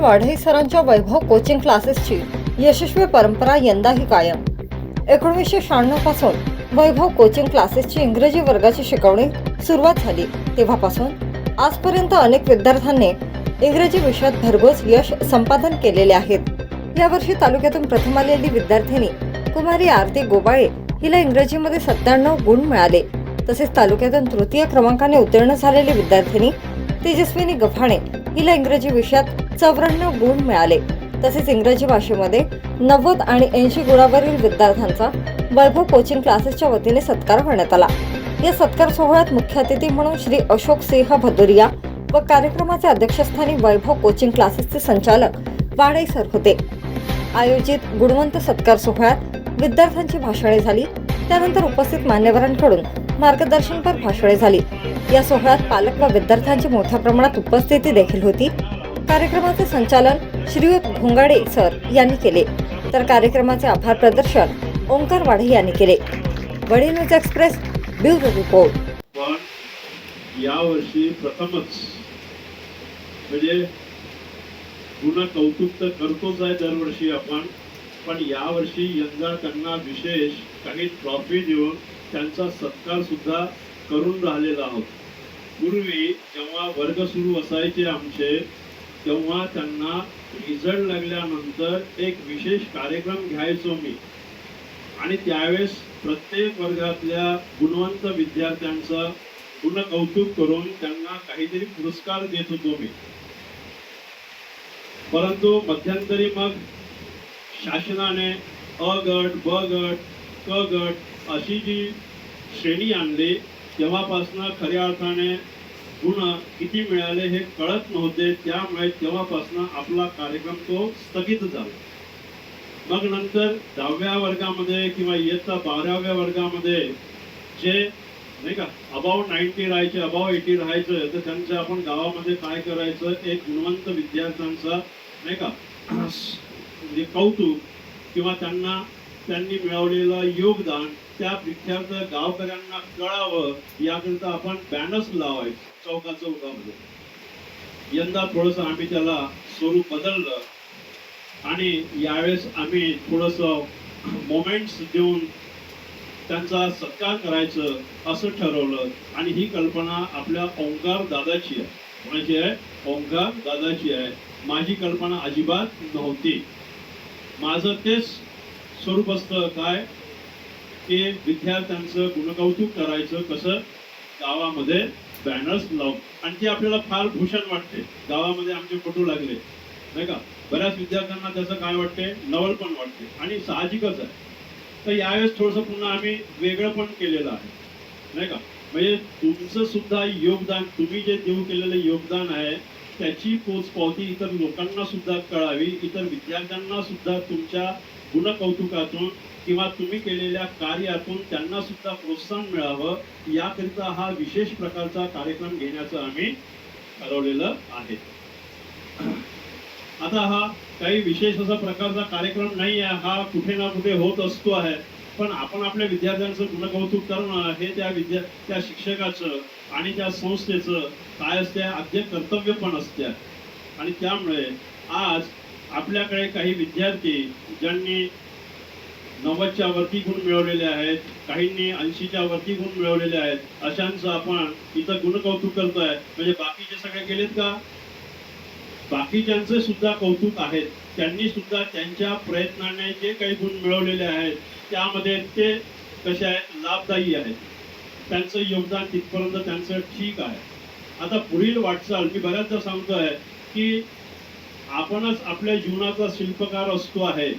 वणीतील वाढई सरांच्या वैभव कोचिंग क्लासेसची यशस्वी परंपरा यंदाही कायम. एकोणीसशे शहाण्णवपासून वैभव कोचिंग क्लासेसची इंग्रजी वर्गाची शिकवणी सुरुवात झाली. तेव्हापासून आजपर्यंत अनेक विद्यार्थ्यांनी इंग्रजी विषयात भरघोस यश संपादन केलेले आहेत. यावर्षी तालुक्यातून प्रथम आलेली विद्यार्थिनी कुमारी आरती गोबाळे हिला इंग्रजीमध्ये सत्त्याण्णव गुण मिळाले. तसेच तालुक्यातून तृतीय क्रमांकाने उत्तीर्ण झालेली विद्यार्थिनी तेजस्विनी गफाणे हिला इंग्रजी विषयात चौऱ्याण्णव गुण मिळाले. तसेच इंग्रजी भाषेमध्ये नव्वद आणि ऐंशी गुणावरील विद्यार्थ्यांचा वैभव कोचिंग क्लासेसच्या वतीने सत्कार करण्यात आला. या सत्कार सोहळ्यात मुख्य अतिथी म्हणून श्री अशोक सिंह भदुरिया व कार्यक्रमाचे अध्यक्षस्थानी वैभव कोचिंग क्लासेसचे संचालक वाडे सर होते. आयोजित गुणवंत सत्कार सोहळ्यात विद्यार्थ्यांची भाषणे झाली. त्यानंतर उपस्थित मान्यवरांकडून मार्गदर्शनपर भाषणे झाली. या सोहळ्यात पालक व विद्यार्थ्यांची मोठ्या प्रमाणात उपस्थिती देखील होती. कार्यक्रमाचे संचालन श्रीयुत भोंगाडे सर यांनी केले. तर कार्यक्रमाचे आभार प्रदर्शन ओंकार वाढे यांनी केले. वडील न्यूज एक्सप्रेस ब्युरो रिपोर्ट. पण यावर्षी प्रथमच म्हणजे पुन्हा कौतुक तर करतोच आहे दरवर्षी आपण पण यावर्षी यंदा त्यांना विशेष काही ट्रॉफी देऊन त्यांचा सत्कार सुद्धा करून राहिलेला आहोत. पूर्वी जेव्हा वर्ग सुरू असायचे आमचे तेव्हा त्यांना रिझल्ट लागल्यानंतर एक विशेष कार्यक्रम घ्यायचो मी. आणि त्यावेळेस प्रत्येक वर्गातल्या गुणवंत विद्यार्थ्यांचं पूर्ण कौतुक करून त्यांना काहीतरी पुरस्कार देत होतो मी. परंतु मध्यंतरी मग शासनाने अ गट ब गट क गट अशी जी श्रेणी आणली तेव्हापासनं खऱ्या अर्थाने गुण किती मिळाले हे कळत नव्हते. त्यामुळे तेव्हापासनं आपला कार्यक्रम तो स्थगित झाला. मग नंतर दहाव्या वर्गामध्ये किंवा इयत्ता बाराव्या वर्गामध्ये जे नाही का अबाव नाईन्टी राहायचे अबाव एटी राहायचं तर त्यांचं आपण गावामध्ये काय करायचं? एक गुणवंत विद्यार्थ्यांचा नाही का म्हणजे कौतुक किंवा त्यांना त्यांनी मिळवलेलं योगदान त्या पिक्चरचं गावकऱ्यांना कळावं याकरिता आपण बॅनर्स लावायचं चौका चौकामध्ये यंदा थोडस आम्ही त्याला स्वरूप बदललं आणि यावेळेस आम्ही थोडस मोमेंट्स देऊन त्यांचा सत्कार करायचं असं ठरवलं आणि ही कल्पना आपल्या ओंकार दादाची आहे. कोणाची आहे? ओंकार दादाची आहे. माझी कल्पना अजिबात नव्हती. माझं तेच स्वरूप असतं काय? की विद्यार्थ्यांचं गुणकौतुक करायचं कसं? गावामध्ये बॅनर्स लावून आणि ते आपल्याला फार भूषण वाटते. गावामध्ये आमचे फोटो लागले. नाही का? बऱ्याच विद्यार्थ्यांना त्याचं काय वाटते? नवल पण वाटते. आणि साहजिकच आहे. तर यावेळेस थोडंसं पुन्हा आम्ही वेगळं पण केलेलं आहे. नाही का? म्हणजे तुमचं सुद्धा योगदान तुम्ही जे देऊ केलेलं योगदान आहे त्याची पोचपावती इतर लोकांना सुद्धा कळावी इतर विद्यार्थ्यांना सुद्धा तुमच्या गुणकौतुकातून किंवा तुम्ही केलेल्या कार्यातून त्यांना सुद्धा प्रोत्साहन मिळावं याकरिता हा विशेष प्रकारचा कार्यक्रम घेण्याचं आम्ही ठरवलेलं आहे. आता हा काही विशेष असा प्रकारचा कार्यक्रम नाही आहे हा कुठे ना कुठे होत असतो आहे. पण आपण आपल्या विद्यार्थ्यांचं गुणकौतुक करणं हे त्या विद्या त्या शिक्षकाचं आणि त्या संस्थेचं काय असते आद्य कर्तव्य पण असते. आणि त्यामुळे आज आपल्याकडे काही विद्यार्थी ज्यांनी नव्वदच्या वरती गुण मिळवलेले आहेत काहींनी ऐंशीच्या वरती गुण मिळवलेले आहेत अशांचं आपण इथं गुणकौतुक करतोय. म्हणजे बाकीचे सगळे गेलेत का? बाकीच्यांचे सुद्धा कौतुक आहेत. त्यांनी सुद्धा त्यांच्या प्रयत्नाने जे काही गुण मिळवलेले आहेत त्यामध्ये ते कसे आहेत? लाभदायी आहेत. त्यांचं योगदान तिथपर्यंत त्यांचं ठीक आहे. आता पुढील वाटचाल मी बऱ्याचदा सांगतोय की आपणच आपल्या जीवनाचा शिल्पकार असतो आहे.